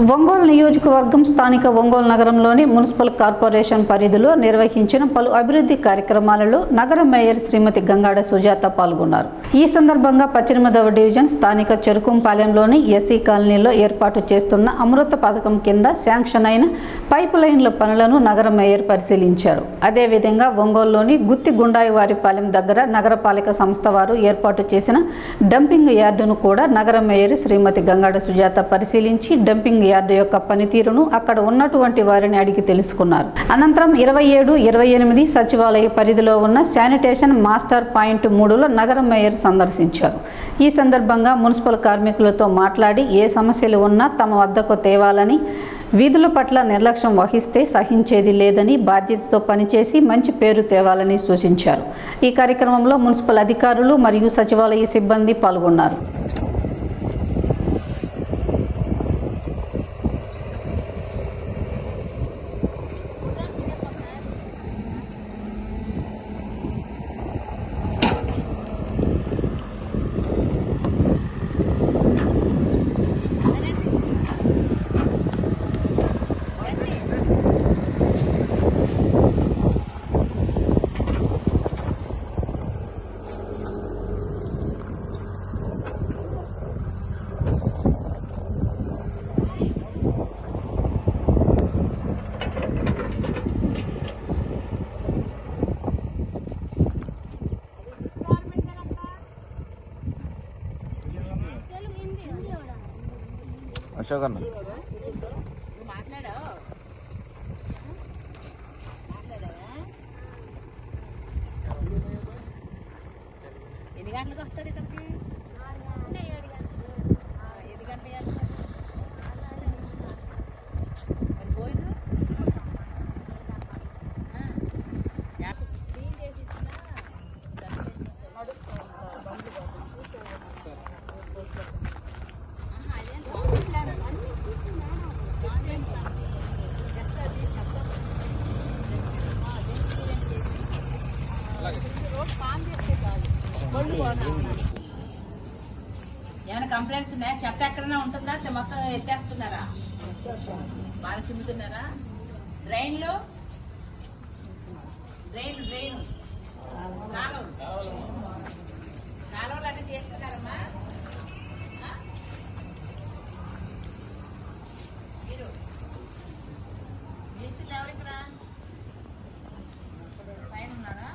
ఒంగోలు నియోజకవర్గం స్థానిక ఒంగోలు నగరంలోని మున్సిపల్ కార్పొరేషన్ పరిధిలో నిర్వహించిన పలు అభివృద్ధి కార్యక్రమాలలో నగర మేయర్ శ్రీమతి గంగాడ సుజాత పాల్గొన్నారు. ఈ సందర్భంగా పశ్చిమదవ డివిజన్ స్థానిక చెరుకుంపాలెంలోని ఎస్సీ కాలనీలో ఏర్పాటు చేస్తున్న అమృత పథకం కింద శాంక్షన్ అయిన పైప్ లైన్ల పనులను నగర మేయర్ పరిశీలించారు. అదేవిధంగా ఒంగోలులోని గుత్తి గుండాయివారిపాలెం దగ్గర నగరపాలిక సంస్థ వారు ఏర్పాటు చేసిన డంపింగ్ యార్డును కూడా నగర మేయర్ శ్రీమతి గంగాడ సుజాత పరిశీలించి డంపింగ్ యార్డు యొక్క పనితీరును అక్కడ ఉన్నటువంటి వారిని అడిగి తెలుసుకున్నారు. అనంతరం ఇరవై ఏడు ఇరవై ఎనిమిది సచివాలయ పరిధిలో ఉన్న శానిటేషన్ మాస్టర్ పాయింట్ మూడులో నగర మేయర్ సందర్శించారు. ఈ సందర్భంగా మున్సిపల్ కార్మికులతో మాట్లాడి ఏ సమస్యలు ఉన్నా తమ వద్దకు తేవాలని వీధుల పట్ల నిర్లక్ష్యం వహిస్తే సహించేది లేదని బాధ్యతతో పనిచేసి మంచి పేరు తేవాలని సూచించారు. ఈ కార్యక్రమంలో మున్సిపల్ అధికారులు మరియు సచివాలయ సిబ్బంది పాల్గొన్నారు. అశోక్ అన్న. ఎన్ని గంటలకు వస్తారు ఇక్కడికి? ఏమైనా కంప్లైంట్స్ ఉన్నాయా? చెత్త ఎక్కడైనా ఉంటుందా? మొత్తం ఎత్తేస్తున్నారా? బాగా చిమ్ముతున్నారా? డ్రైన్లో డ్రైన్ డ్రైన్. కాలువలు. కాలువలు అన్నీ చేస్తున్నారమ్మా ఆ? మీరు మేస్త్రీలు ఎవరు ఇక్కడ పైన ఉన్నారా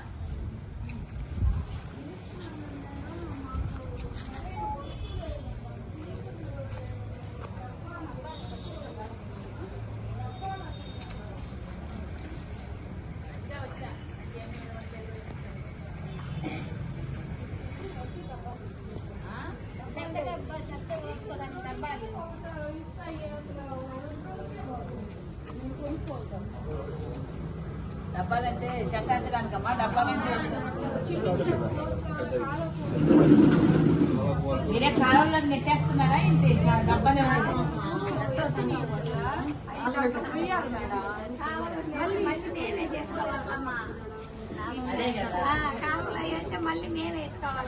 ఇంకా వచ్చా ఏమీ ఇవ్వట్లేదు. ఆ? చెత్త డబ్బా చెత్త వేసుకోవడానికి డబ్బాలు డబ్బాలంటే చెత్త ఎత్తడానికమ్మా డబ్బాలంటే మీరే కాలంలో నెట్టేస్తున్నారా ఏంటి? డబ్బాలు ఇవ్వలేదు అదే కదా. మళ్ళీ మేమే గుడ్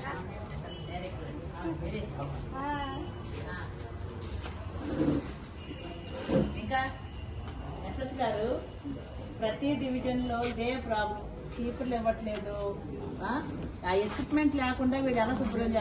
ఇంకా ఎస్ఎస్ గారు ప్రతి డివిజన్లో ఇదే ప్రాబ్లం చీపుర్లు ఇవ్వట్లేదు. ఆ? ఎక్విప్మెంట్ లేకుండా వీడు ఎలా శుభ్రం